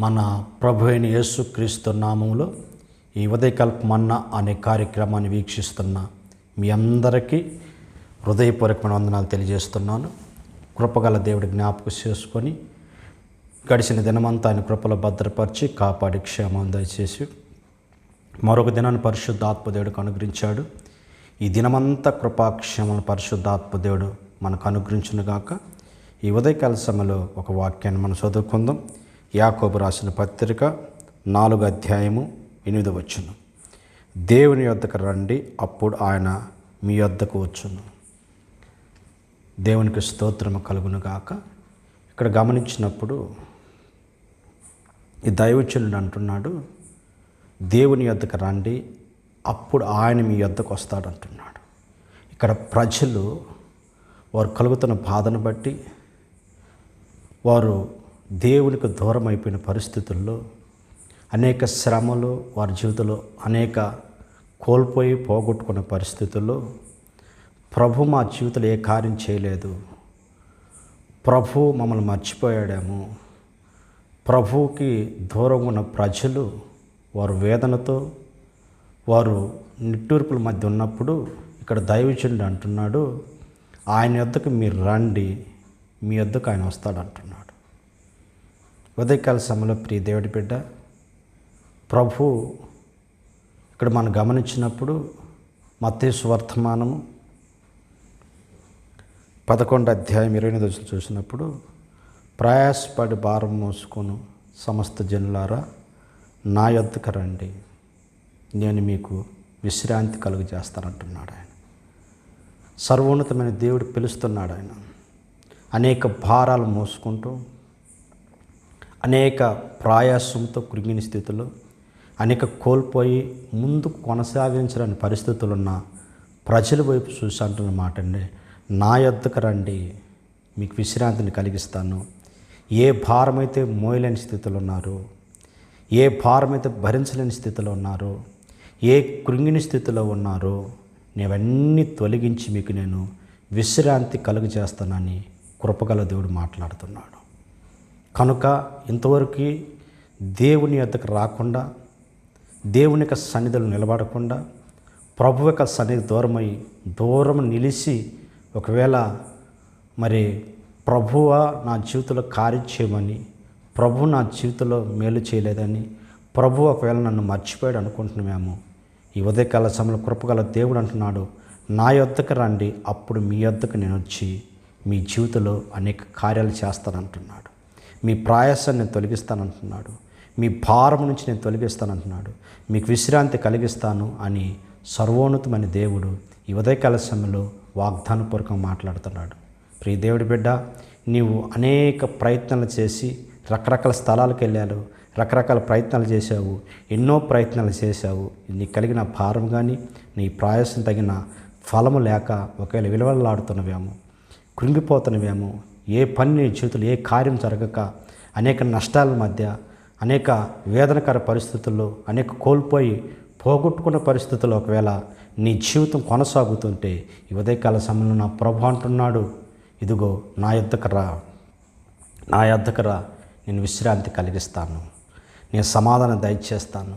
మన ప్రభు అయిన యేసుక్రీస్తు నామంలో ఈ ఉదయకల్ప మన్న అనే కార్యక్రమాన్ని వీక్షిస్తున్న మీ అందరికీ హృదయపూర్వకమైన వందనాలు తెలియజేస్తున్నాను. కృపగల దేవుడి జ్ఞాపకం చేసుకొని గడిచిన దినమంతా ఆయన కృపలో భద్రపరిచి కాపాడి క్షేమం దయచేసి మరొక దినాన్ని పరిశుద్ధాత్మదేవుడికి అనుగ్రహించాడు. ఈ దినమంతా కృపాక్షేమను పరిశుద్ధాత్మదేవుడు మనకు అనుగ్రహించునుగాక. ఈ ఉదయకాల సమయంలో ఒక వాక్యాన్ని మనం చదువుకుందాం. యాకోబు రాసిన పత్రిక నాలుగు అధ్యాయము ఎనిమిది వచ్చును. దేవుని యొద్దకు రండి అప్పుడు ఆయన మీ యొద్దకు వచ్చును. దేవునికి స్తోత్రము కలుగునుగాక. ఇక్కడ గమనించినప్పుడు ఈ దైవచనుడు అంటున్నాడు దేవుని యొద్దకు రండి అప్పుడు ఆయన మీ యొద్దకు వస్తాడు అంటున్నాడు. ఇక్కడ ప్రజలు వారు కలుగుతున్న బాధను బట్టి వారు దేవునికి దూరం అయిపోయిన పరిస్థితుల్లో అనేక శ్రమలు వారి జీవితంలో అనేక కోల్పోయి పోగొట్టుకున్న పరిస్థితుల్లో ప్రభు మా జీవితంలో ఏ కార్యం చేయలేదు. ప్రభు మమ్మల్ని మర్చిపోయాడేమో. ప్రభువుకి దూరం ఉన్న ప్రజలు వారు వేదనతో వారు నిట్టూర్పుల మధ్య ఉన్నప్పుడు ఇక్కడ దైవచనుడు అంటున్నాడు ఆయన యొద్దకు మీరు రండి మీ యొద్దకు ఆయన వస్తాడు అంటున్నాడు ఉదయకాల సమయంలో ప్రియ దేవుడి బిడ్డ ప్రభు ఇక్కడ మనం గమనించినప్పుడు మత్తేసు వర్తమానము పదకొండు అధ్యాయం ఇరవై ఎనిమిది వచ్చిన చూసినప్పుడు ప్రయాసపడి భారం మోసుకొని సమస్త జనులారా నా యొద్దకు రండి. నేను మీకు విశ్రాంతి కలుగు చేస్తానంటున్నాడు ఆయన. సర్వోన్నతమైన దేవుడు పిలుస్తున్నాడు ఆయన. అనేక భారాలు మోసుకుంటూ అనేక ప్రయాసంతో కృంగిన స్థితిలో అనేక కోల్పోయి ముందుకు కొనసాగించలేని పరిస్థితులు ఉన్న ప్రజల వైపు చూసి అంటున్న మాట అండి నా యొద్దకు రండి మీకు విశ్రాంతిని కలిగిస్తాను. ఏ భారమైతే మోయలేని స్థితిలో ఉన్నారో ఏ భారమైతే భరించలేని స్థితిలో ఉన్నారో ఏ కృంగిని స్థితిలో ఉన్నారో నేవన్నీ తొలగించి మీకు నేను విశ్రాంతి కలుగు చేస్తానని కృపగల దేవుడు మాట్లాడుతున్నాడు. కనుక ఇంతవరకు దేవుని యొద్దకు రాకుండా దేవుని యొక్క సన్నిధులు నిలబడకుండా ప్రభు యొక్క సన్నిధి దూరమై దూరం నిలిచి ఒకవేళ మరి ప్రభువ నా జీవితంలో కార్యం చేయమని ప్రభు నా జీవితంలో మేలు చేయలేదని ప్రభు ఒకవేళ నన్ను మర్చిపోయాడు అనుకుంటున్నామేమో ఈ ఉదయకాల సమయంలో కృపగల దేవుడు అంటున్నాడు నా యొద్దకు రండి అప్పుడు మీ యొద్దకు నేను వచ్చి మీ జీవితంలో అనేక కార్యాలు చేస్తానంటున్నాడు. మీ ప్రయాసాన్ని నేను తొలగిస్తానంటున్నాడు. మీ భారం నుంచి నేను తొలగిస్తానంటున్నాడు. మీకు విశ్రాంతి కలిగిస్తాను అని సర్వోన్నతమైన దేవుడు ఈ ఉదయకాల సమయంలో వాగ్దానపూర్వకంగా మాట్లాడుతున్నాడు. ప్రియ దేవుడి బిడ్డ నీవు అనేక ప్రయత్నాలు చేసి రకరకాల స్థలాలకు వెళ్ళావు రకరకాల ప్రయత్నాలు చేశావు ఎన్నో ప్రయత్నాలు చేశావు. నీకు కలిగిన భారం కానీ నీ ప్రయాసం తగిన ఫలము లేక ఒకవేళ విలువలాడుతున్నవేమో కృంగిపోతున్నవేమో ఏ పని నీ జీవితంలో ఏ కార్యం జరగక అనేక నష్టాల మధ్య అనేక వేదనకర పరిస్థితుల్లో అనేక కోల్పోయి పోగొట్టుకున్న పరిస్థితుల్లో ఒకవేళ నీ జీవితం కొనసాగుతుంటే ఈ ఉదయకాల సమయంలో నా ప్రభు అంటున్నాడు ఇదిగో నా యొద్దకు రా. నా యొద్దకు రా. నేను విశ్రాంతి కలిగిస్తాను. నేను సమాధానం దయచేస్తాను.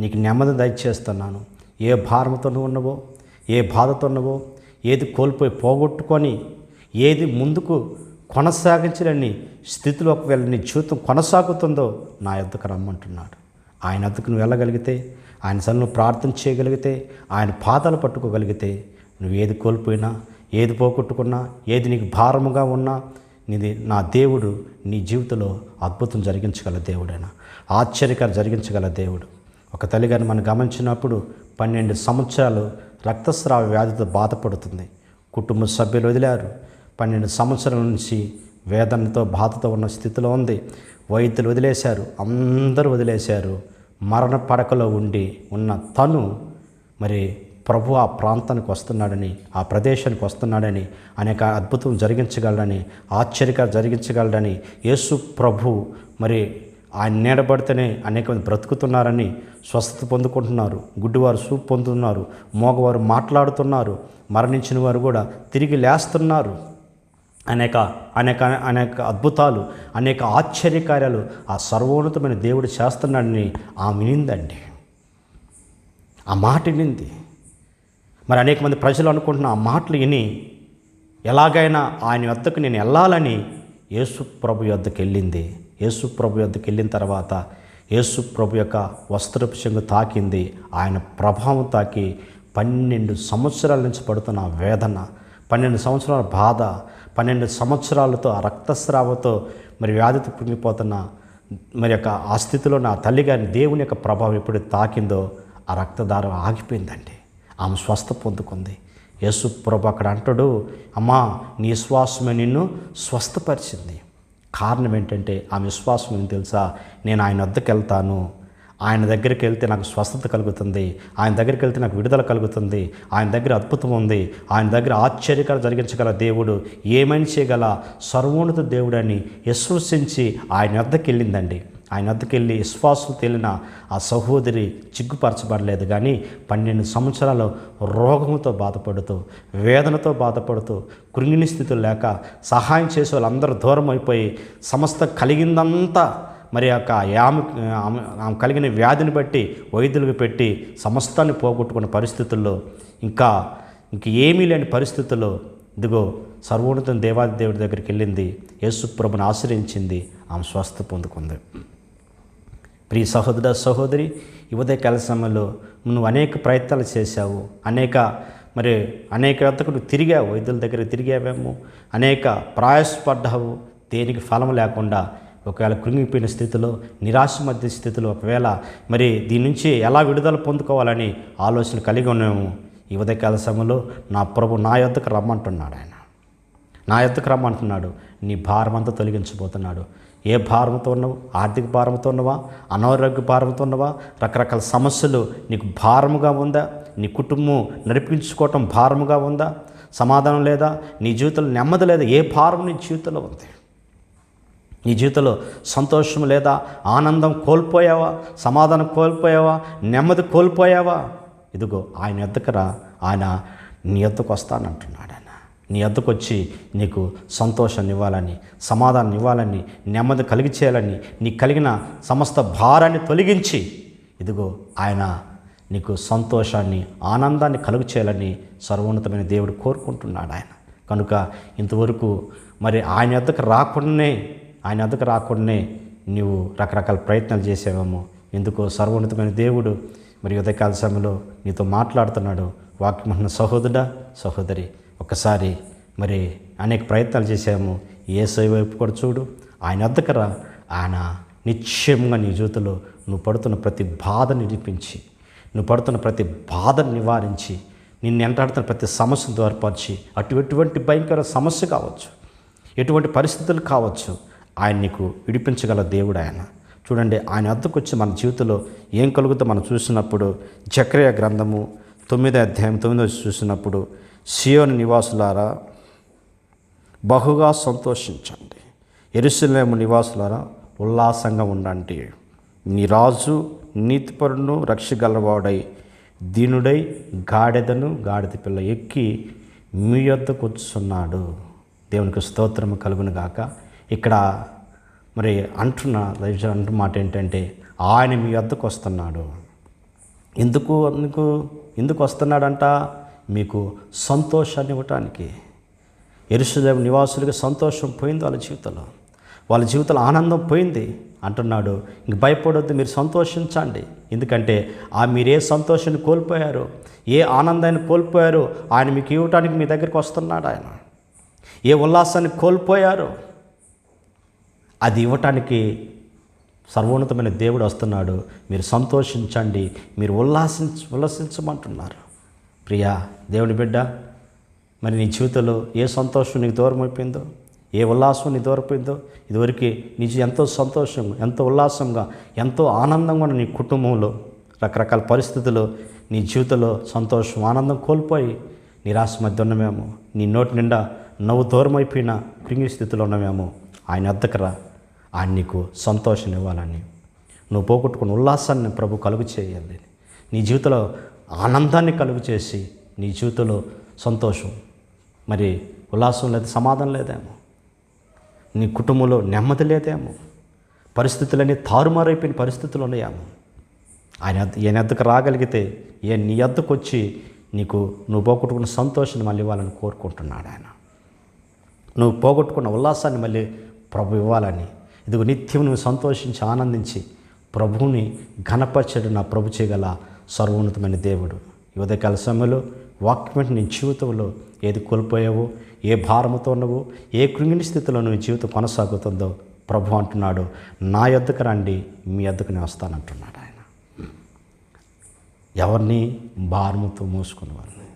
నీకు నెమ్మది దయచేస్తున్నాను. ఏ భారంతో ఉన్నవో ఏ బాధతో ఉన్నవో ఏది కోల్పోయి పోగొట్టుకొని ఏది ముందుకు కొనసాగించలేని స్థితిలో ఒకవేళ నీ జీవితం కొనసాగుతుందో నా యొద్దకు రమ్మంటున్నాడు. ఆయన వద్దకు నువ్వు వెళ్ళగలిగితే ఆయన సన్ను ప్రార్థన చేయగలిగితే ఆయన పాదాలు పట్టుకోగలిగితే నువ్వు ఏది కోల్పోయినా ఏది పోగొట్టుకున్నా ఏది నీకు భారముగా ఉన్నా నీది నా దేవుడు నీ జీవితంలో అద్భుతం జరిగించగల దేవుడైనా ఆశ్చర్యకర జరిగించగల దేవుడు. ఒక తల్లిగారిని మనం గమనించినప్పుడు పన్నెండు సంవత్సరాలు రక్తస్రావ వ్యాధితో బాధపడుతుంది. కుటుంబ సభ్యులు వదిలారు. పన్నెండు సంవత్సరాల నుంచి వేదనతో బాధతో ఉన్న స్థితిలో ఉంది. వైద్యులు వదిలేశారు అందరూ వదిలేశారు. మరణ పడకలో ఉండి ఉన్న తను మరి ప్రభు ఆ ప్రాంతానికి వస్తున్నాడని ఆ ప్రదేశానికి వస్తున్నాడని అనేక అద్భుతం జరిగించగలడని ఆశ్చర్యకర జరిగించగలడని యేసు ప్రభు మరి ఆయన నీడబడితేనే అనేక మంది బ్రతుకుతున్నారని స్వస్థత పొందుకుంటున్నారు గుడ్డివారు సూప్ పొందుతున్నారు మోగవారు మాట్లాడుతున్నారు మరణించిన వారు కూడా తిరిగి లేస్తున్నారు. అనేక అనేక అనేక అద్భుతాలు అనేక ఆశ్చర్యకార్యాలు ఆ సర్వోన్నతమైన దేవుడు చేస్తున్నాడని ఆమె వినిందండి. ఆ మాట వినింది. మరి అనేక మంది ప్రజలు అనుకుంటున్న ఆ మాటలు విని ఎలాగైనా ఆయన వద్దకు నేను వెళ్ళాలని యేసు ప్రభు యొద్దకు వెళ్ళింది. యేసు ప్రభు యొద్దకు వెళ్ళిన తర్వాత యేసు ప్రభు యొక్క వస్త్రపు చెంగు తాకింది. ఆయన ప్రభావం తాకి పన్నెండు సంవత్సరాల నుంచి పడుతున్న వేదన పన్నెండు సంవత్సరాల బాధ పన్నెండు సంవత్సరాలతో ఆ రక్తస్రావతో మరి వ్యాధితో పుంగిపోతున్న మరి యొక్క ఆ స్థితిలో నా తల్లి గారిని దేవుని యొక్క ప్రభావం ఎప్పుడు తాకిందో ఆ రక్తదారం ఆగిపోయిందండి. ఆమె స్వస్థ పొందుకుంది. యేసు ప్రభు అక్కడ అంటాడు అమ్మా నీ విశ్వాసమే నిన్ను స్వస్థపరిచింది. కారణం ఏంటంటే ఆమె విశ్వాసం ఏం తెలుసా? నేను ఆయన వద్దకు వెళ్తాను ఆయన దగ్గరికి వెళ్తే నాకు స్వస్థత కలుగుతుంది. ఆయన దగ్గరికి వెళ్తే నాకు విడుదల కలుగుతుంది. ఆయన దగ్గర అద్భుతం ఉంది. ఆయన దగ్గర ఆశ్చర్యకాలు జరిగించగల దేవుడు ఏమని చేయగల సర్వోన్నత దేవుడని విశ్వసించి ఆయన వద్దకు వెళ్ళిందండి. ఆయన వద్దకెళ్ళి విశ్వాసం తేలిన ఆ సహోదరి చిగ్గుపరచబడలేదు. కానీ పన్నెండు సంవత్సరాలు రోగంతో బాధపడుతూ వేదనతో బాధపడుతూ కృంగిని స్థితులు లేక సహాయం చేసే వాళ్ళందరూ దూరం అయిపోయి సమస్త కలిగిందంతా మరి యొక్క ఆమె ఆమె కలిగిన వ్యాధిని బట్టి వైద్యులకు పెట్టి సమస్తాన్ని పోగొట్టుకున్న పరిస్థితుల్లో ఇంకా ఇంక ఏమీ లేని పరిస్థితుల్లో ఇదిగో సర్వోన్నతం దేవాది దేవుడి దగ్గరికి వెళ్ళింది. యేసుప్రభుని ఆశ్రయించింది. ఆమె స్వస్థ పొందుకుంది. ప్రియ సహోదర సహోదరి ఈ కాల సమయంలో నువ్వు అనేక ప్రయత్నాలు చేశావు. అనేక మరి అనేక వద్దకు నువ్వు తిరిగావు. వైద్యుల దగ్గర తిరిగావేమో. అనేక ప్రయాసపడ్డావు. దేనికి ఫలం లేకుండా ఒకవేళ కృంగిపోయిన స్థితిలో నిరాశ మధ్య స్థితిలో ఒకవేళ మరి దీని నుంచి ఎలా విడుదల పొందుకోవాలని ఆలోచన కలిగి ఉన్నాము ఈ ఉదయకాల సమయంలో నా ప్రభు నా యొద్దకు రమ్మంటున్నాడు ఆయన. నా యొద్దకు రమ్మంటున్నాడు. నీ భారం అంతా తొలగించబోతున్నాడు. ఏ భారంతో ఉన్నావు? ఆర్థిక భారంతో ఉన్నవా? అనారోగ్య భారంతో ఉన్నవా? రకరకాల సమస్యలు నీకు భారముగా ఉందా? నీ కుటుంబం నడిపించుకోవటం భారముగా ఉందా? సమాధానం లేదా? నీ జీవితంలో నెమ్మది లేదా? ఏ భారం నీ జీవితంలో ఉంది? నీ జీవితంలో సంతోషం లేదా ఆనందం కోల్పోయావా? సమాధానం కోల్పోయావా? నెమ్మది కోల్పోయావా? ఇదిగో ఆయన ఎద్దకరా ఆయన నీ ఎద్దకు వస్తానంటున్నాడు ఆయన. నీ ఎద్దకు వచ్చి నీకు సంతోషాన్ని ఇవ్వాలని సమాధానం ఇవ్వాలని నెమ్మది కలిగి చేయాలని నీకు కలిగిన సమస్త భారాన్ని తొలగించి ఇదిగో ఆయన నీకు సంతోషాన్ని ఆనందాన్ని కలుగు చేయాలని సర్వోన్నతమైన దేవుడు కోరుకుంటున్నాడు ఆయన. కనుక ఇంతవరకు మరి ఆయన ఎద్దకు రాకుండానే ఆయన అద్దకు రాకుండానే నువ్వు రకరకాల ప్రయత్నాలు చేసావేమో. ఎందుకో సర్వోన్నతమైన దేవుడు మరి ఉదయకాల సమయంలో నీతో మాట్లాడుతున్నాడు. వాక్యమన్న సహోదరుడా సహోదరి ఒకసారి మరి అనేక ప్రయత్నాలు చేశాము ఏసై వైపు కూడా చూడు ఆయన అద్దకరా ఆయన నిశ్చయంగా నీ జీవితంలో నువ్వు పడుతున్న ప్రతి బాధను నిడిపించి నువ్వు పడుతున్న ప్రతి బాధను నివారించి నిన్ను ఎంటాడుతున్న ప్రతి సమస్యను దూరపరిచి అటు ఎటువంటి భయంకర సమస్య కావచ్చు ఎటువంటి పరిస్థితులు కావచ్చు ఆయన నీకు విడిపించగల దేవుడు ఆయన. చూడండి ఆయన వద్దకు వచ్చి మన జీవితంలో ఏం కలుగుతో మనం చూసినప్పుడు చక్రయ గ్రంథము తొమ్మిదో అధ్యాయం తొమ్మిదో చూసినప్పుడు సియోని నివాసులారా బహుగా సంతోషించండి. ఎరుసలేము నివాసులారా ఉల్లాసంగా ఉండండి. నీ రాజు నీతిపరును రక్షగలవాడై దీనుడై గాడిదను గాడిద పిల్ల ఎక్కి మీ యొద్దకు వచ్చున్నాడు. దేవునికి స్తోత్రము కలుగును గాక. ఇక్కడ మరి అంటున్న లైఫ్ అంటు మాట ఏంటంటే ఆయన మీ వద్దకు వస్తున్నాడు. ఎందుకు ఎందుకు ఎందుకు వస్తున్నాడంట? మీకు సంతోషాన్ని ఇవ్వటానికి. ఎరుసలేం నివాసులకి సంతోషం పోయింది వాళ్ళ జీవితంలో. వాళ్ళ జీవితంలో ఆనందం పోయింది అంటున్నాడు. ఇంక భయపడొద్దు మీరు సంతోషించండి. ఎందుకంటే ఆ మీరు ఏ సంతోషాన్ని కోల్పోయారు ఏ ఆనందాన్ని కోల్పోయారు ఆయన మీకు ఇవ్వటానికి మీ దగ్గరికి వస్తున్నాడు ఆయన. ఏ ఉల్లాసాన్ని కోల్పోయారు అది ఇవ్వటానికి సర్వోన్నతమైన దేవుడు వస్తున్నాడు. మీరు సంతోషించండి. మీరు ఉల్లాసించ ఉల్లాసించమంటున్నారు. ప్రియా దేవుని బిడ్డ మరి నీ జీవితంలో ఏ సంతోషం నీకు దూరం అయిపోయిందో ఏ ఉల్లాసం నీ దూరపోయిందో ఇదివరకు నీ ఎంతో సంతోషం ఎంతో ఉల్లాసంగా ఎంతో ఆనందంగా ఉన్న నీ కుటుంబంలో రకరకాల పరిస్థితుల్లో నీ జీవితంలో సంతోషం ఆనందం కోల్పోయి నిరాశ మధ్య ఉన్నమేమో. నీ నోటి నిండా నవ్వు దూరం అయిపోయిన కృంగి స్థితిలో ఉన్నమేమో. ఆయన అద్దకరా ఆయన నీకు సంతోషం ఇవ్వాలని. నువ్వు పోగొట్టుకున్న ఉల్లాసాన్ని ప్రభు కలుగు చేయాలి నీ జీవితంలో ఆనందాన్ని కలుగు చేసి నీ జీవితంలో సంతోషం. మరి ఉల్లాసం లేదు సమాధానం లేదేమో? నీ కుటుంబంలో నెమ్మది లేదేమో? పరిస్థితులన్నీ తారుమారైపోయిన పరిస్థితులు ఉన్నాయేమో? ఆయన ఈయన ఎద్దకు రాగలిగితే ఏ నీ ఎద్దకు వచ్చి నీకు నువ్వు పోగొట్టుకున్న సంతోషాన్ని మళ్ళీ ఇవ్వాలని కోరుకుంటున్నాడు ఆయన. నువ్వు పోగొట్టుకున్న ఉల్లాసాన్ని మళ్ళీ ప్రభు ఇవ్వాలని ఇదిగో నిత్యం నువ్వు సంతోషించి ఆనందించి ప్రభువుని ఘనపరచడు నా ప్రభు చేయగల సర్వోన్నతమైన దేవుడు. ఈ సమయంలో వాక్యమెంట్ నీ జీవితంలో ఏది కోల్పోయావో ఏ భారముతో ఉన్నావో ఏ కృంగిని స్థితిలో నీ జీవితం కొనసాగుతుందో ప్రభు అంటున్నాడు. నా ఎద్దకు రండి మీ ఎద్దకు నేను వస్తానంటున్నాడు ఆయన. ఎవరిని? భారముతో మూసుకున్న వారిని.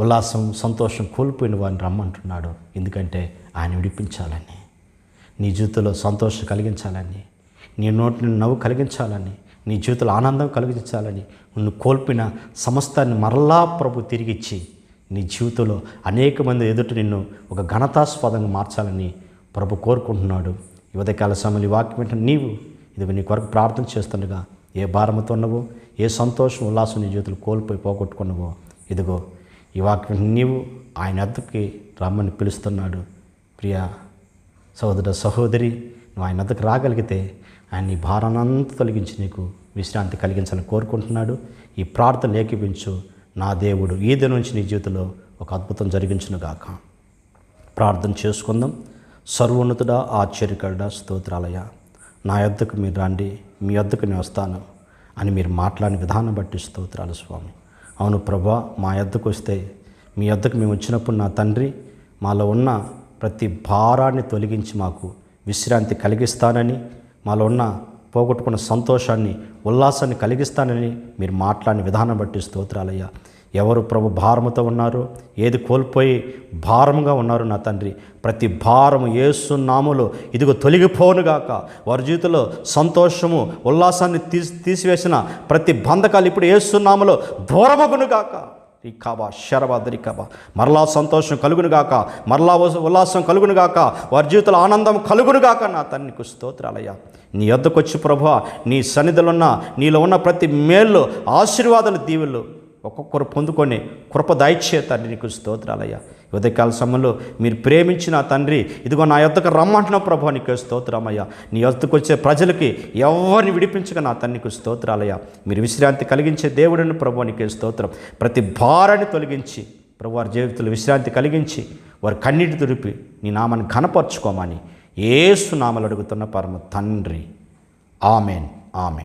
ఉల్లాసం సంతోషం కోల్పోయిన వారిని రమ్మంటున్నాడు. ఎందుకంటే ఆయన విడిపించాలని. నీ జీవితంలో సంతోషం కలిగించాలని నీ నోటిని నవ్వు కలిగించాలని నీ జీవితంలో ఆనందం కలిగించాలని నువ్వు కోల్పిన సమస్తాన్ని మరలా ప్రభు తిరిగిచ్చి నీ జీవితంలో అనేక మంది ఎదుట నిన్ను ఒక ఘనతాస్పదంగా మార్చాలని ప్రభు కోరుకుంటున్నాడు. యువతకాల సమయంలో వాక్యం ఏంటంటే నీవు ఇది నీ కొరకు ప్రార్థన చేస్తుండగా ఏ భారమతో ఉన్నవో ఏ సంతోషం ఉల్లాసం నీ జీవితంలో కోల్పోయి పోగొట్టుకున్నావో ఇదిగో ఈ వాక్యం నీవు ఆయన అద్దకి రమ్మని పిలుస్తున్నాడు. ప్రియా సహోదర సహోదరి నువ్వు ఆయన అద్దకు రాగలిగితే ఆయన నీ భారానంతా తొలగించి నీకు విశ్రాంతి కలిగించాలని కోరుకుంటున్నాడు. ఈ ప్రార్థన ఏకీపించు నా దేవుడు ఈ దినం నుంచి నీ జీవితంలో ఒక అద్భుతం జరిగించును గాక. ప్రార్థన చేసుకుందాం. సర్వోన్నతుడా ఆశ్చర్యకరుడా స్తోత్రాలయ. నా యొద్దకు మీరు రండి. మీ యొద్దకు నేను వస్తాను అని మీరు మాట్లాడిన విధానం బట్టి స్తోత్రాలు స్వామి. అవును ప్రభా మా యొద్దకు వస్తే మీ యొద్దకు మేము వచ్చినప్పుడు నా తండ్రి మాలో ఉన్న ప్రతి భారాన్ని తొలగించి మాకు విశ్రాంతి కలిగిస్తానని మాలో ఉన్న పోగొట్టుకున్న సంతోషాన్ని ఉల్లాసాన్ని కలిగిస్తానని మీరు మాట్లాడిన విధానం బట్టి స్తోత్రాలయ్యా. ఎవరు ప్రభు భారముతో ఉన్నారో ఏది కోల్పోయి భారముగా ఉన్నారు నా తండ్రి ప్రతి భారము ఏసునాములో ఇదిగో తొలగిపోనుగాక వారి జీవితంలో సంతోషము ఉల్లాసాన్ని తీసి తీసివేసిన ప్రతి బంధకాలు ఇప్పుడు ఏసునాములో దూరమగునుగాక రికాబా శరబాదరికాబా మరలా సంతోషం కలుగునుగాక మరలా ఉల్లాసం కలుగునుగాక వారి జీవితంలో ఆనందం కలుగునుగాక నా తన్నికి స్తోత్రాలయ్యా. నీ వద్దకు వచ్చి ప్రభు నీ సన్నిధిలో నీలో ఉన్న ప్రతి మేళ్ళు ఆశీర్వాదాలు దీవులు ఒక్కొక్కరు పొందుకొని కృప దయచే తండ్రి నీకు స్తోత్రాలయ్యా. ఉదయకాల సమయంలో మీరు ప్రేమించిన తండ్రి ఇదిగో నా యొద్దకు రమ్మంటున్న ప్రభు నీకు స్తోత్రమయ్యా. నీ యొద్దకు వచ్చే ప్రజలకి ఎవరిని విడిపించక నా తన్నికి స్తోత్రాలయ్యా. మీరు విశ్రాంతి కలిగించే దేవుడిని ప్రభు నీకే స్తోత్రం. ప్రతి భారాన్ని తొలగించి ప్రభు వారి జీవితంలో విశ్రాంతి కలిగించి వారి కన్నీటి తుడిపి నీ నామాన్ని ఘనపరచుకోమని ఏసు నామలు అడుగుతున్న పరమ తండ్రి. ఆమెన్. ఆమెన్.